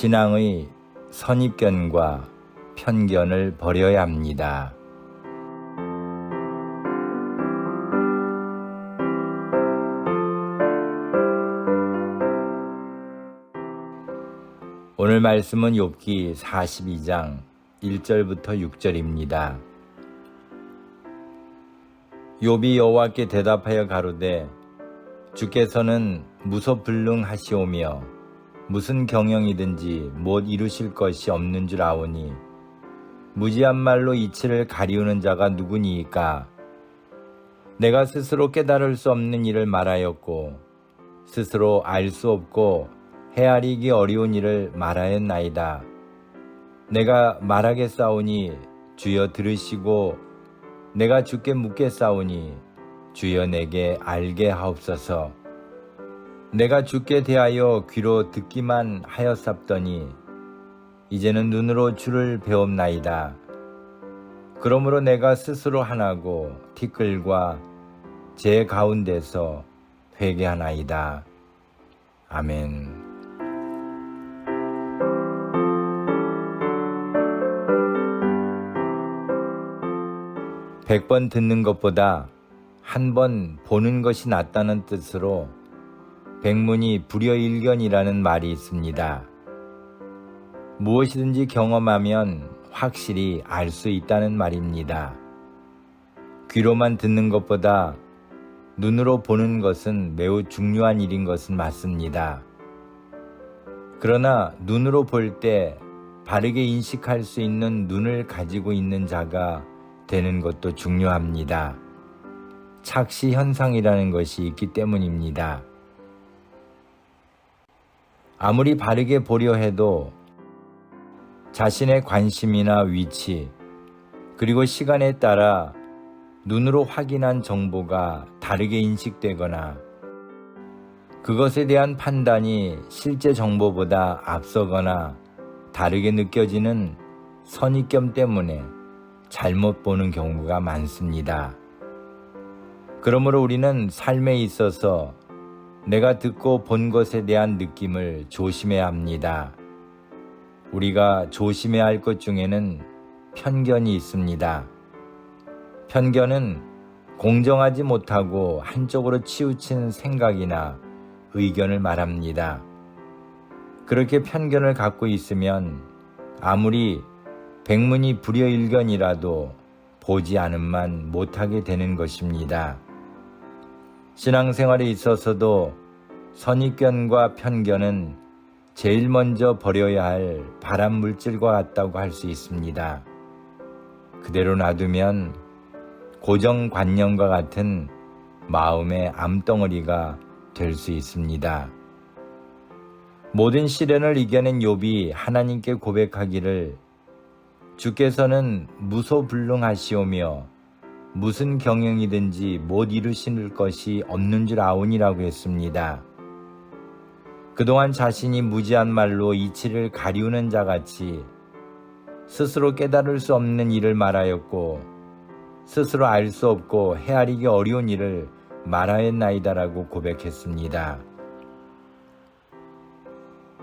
신앙의 선입견과 편견을 버려야 합니다. 오늘 말씀은 욥기 42장 1절부터 6절입니다. 욥이 여호와께 대답하여 가로되 주께서는 무소불능하시오며 무슨 경영이든지 못 이루실 것이 없는 줄 아오니 무지한 말로 이치를 가리우는 자가 누구니이까 내가 스스로 깨달을 수 없는 일을 말하였고 스스로 알 수 없고 헤아리기 어려운 일을 말하였나이다. 내가 말하겠사오니 주여 들으시고 내가 주께 묻겠사오니 주여 내게 알게 하옵소서. 내가 주께 대하여 귀로 듣기만 하였sap더니 이제는 눈으로 주를 배옵나이다. 그러므로 내가 스스로 하나고 티끌과 제 가운데서 회개하나이다. 아멘. 백번 듣는 것보다 한 번 보는 것이 낫다는 뜻으로 백문이 불여일견이라는 말이 있습니다. 무엇이든지 경험하면 확실히 알 수 있다는 말입니다. 귀로만 듣는 것보다 눈으로 보는 것은 매우 중요한 일인 것은 맞습니다. 그러나 눈으로 볼 때 바르게 인식할 수 있는 눈을 가지고 있는 자가 되는 것도 중요합니다. 착시 현상이라는 것이 있기 때문입니다. 아무리 바르게 보려 해도 자신의 관심이나 위치, 그리고 시간에 따라 눈으로 확인한 정보가 다르게 인식되거나 그것에 대한 판단이 실제 정보보다 앞서거나 다르게 느껴지는 선입견 때문에 잘못 보는 경우가 많습니다. 그러므로 우리는 삶에 있어서 내가 듣고 본 것에 대한 느낌을 조심해야 합니다. 우리가 조심해야 할 것 중에는 편견이 있습니다. 편견은 공정하지 못하고 한쪽으로 치우친 생각이나 의견을 말합니다. 그렇게 편견을 갖고 있으면 아무리 백문이 불여일견이라도 보지 않음만 못하게 되는 것입니다. 신앙생활에 있어서도 선입견과 편견은 제일 먼저 버려야 할 발암 물질과 같다고 할 수 있습니다. 그대로 놔두면 고정관념과 같은 마음의 암덩어리가 될 수 있습니다. 모든 시련을 이겨낸 욥이 하나님께 고백하기를 주께서는 무소불능하시오며 무슨 경영이든지 못 이루실 것이 없는 줄 아오니라고 했습니다. 그동안 자신이 무지한 말로 이치를 가리우는 자 같이 스스로 깨달을 수 없는 일을 말하였고 스스로 알 수 없고 헤아리기 어려운 일을 말하였나이다라고 고백했습니다.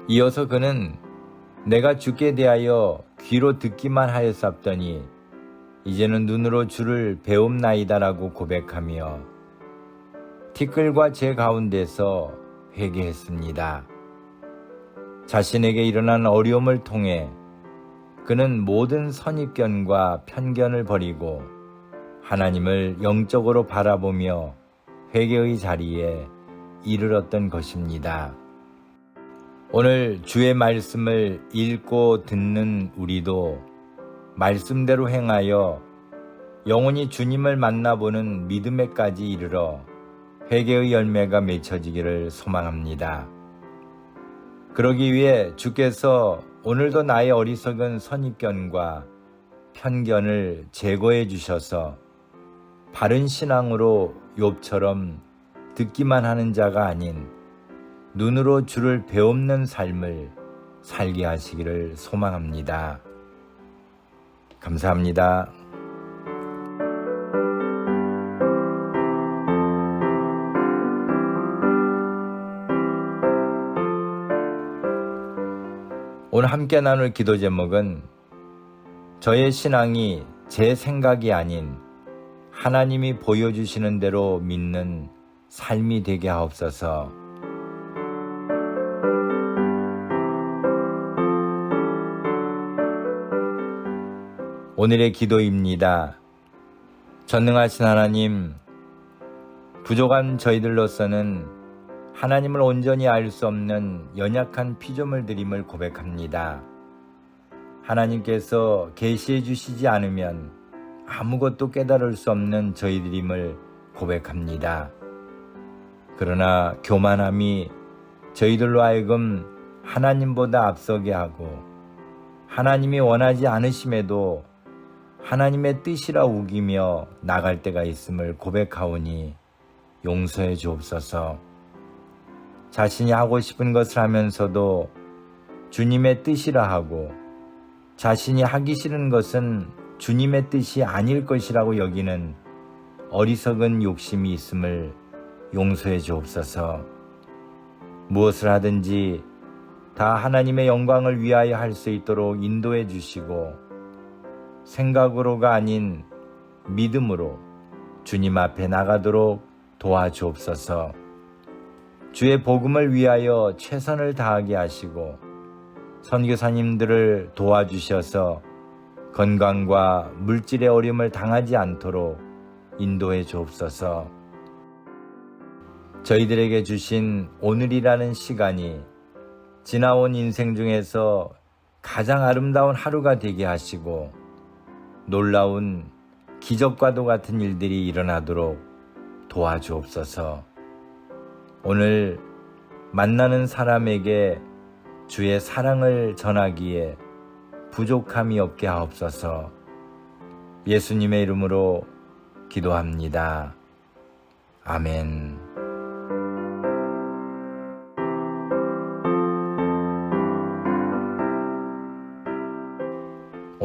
이어서 그는 내가 주께 대하여 귀로 듣기만 하였sap더니 이제는 눈으로 주를 배움나이다라고 고백하며 티끌과 제 가운데서 회개했습니다. 자신에게 일어난 어려움을 통해 그는 모든 선입견과 편견을 버리고 하나님을 영적으로 바라보며 회개의 자리에 이르렀던 것입니다. 오늘 주의 말씀을 읽고 듣는 우리도 말씀대로 행하여 영원히 주님을 만나보는 믿음에까지 이르러 회개의 열매가 맺혀지기를 소망합니다. 그러기 위해 주께서 오늘도 나의 어리석은 선입견과 편견을 제거해 주셔서 바른 신앙으로 욥처럼 듣기만 하는 자가 아닌 눈으로 주를 배움는 삶을 살게 하시기를 소망합니다. 감사합니다. 오늘 함께 나눌 기도 제목은 저의 신앙이 제 생각이 아닌 하나님이 보여주시는 대로 믿는 삶이 되게 하옵소서. 오늘의 기도입니다. 전능하신 하나님, 부족한 저희들로서는 하나님을 온전히 알 수 없는 연약한 피조물들임을 고백합니다. 하나님께서 계시해 주시지 않으면 아무것도 깨달을 수 없는 저희들임을 고백합니다. 그러나 교만함이 저희들로 하여금 하나님보다 앞서게 하고 하나님이 원하지 않으심에도 하나님의 뜻이라 우기며 나갈 때가 있음을 고백하오니 용서해 주옵소서. 자신이 하고 싶은 것을 하면서도 주님의 뜻이라 하고 자신이 하기 싫은 것은 주님의 뜻이 아닐 것이라고 여기는 어리석은 욕심이 있음을 용서해 주옵소서. 무엇을 하든지 다 하나님의 영광을 위하여 할 수 있도록 인도해 주시고 생각으로가 아닌 믿음으로 주님 앞에 나가도록 도와주옵소서. 주의 복음을 위하여 최선을 다하게 하시고 선교사님들을 도와주셔서 건강과 물질의 어려움을 당하지 않도록 인도해 주옵소서. 저희들에게 주신 오늘이라는 시간이 지나온 인생 중에서 가장 아름다운 하루가 되게 하시고 놀라운 기적과도 같은 일들이 일어나도록 도와주옵소서. 오늘 만나는 사람에게 주의 사랑을 전하기에 부족함이 없게 하옵소서. 예수님의 이름으로 기도합니다. 아멘.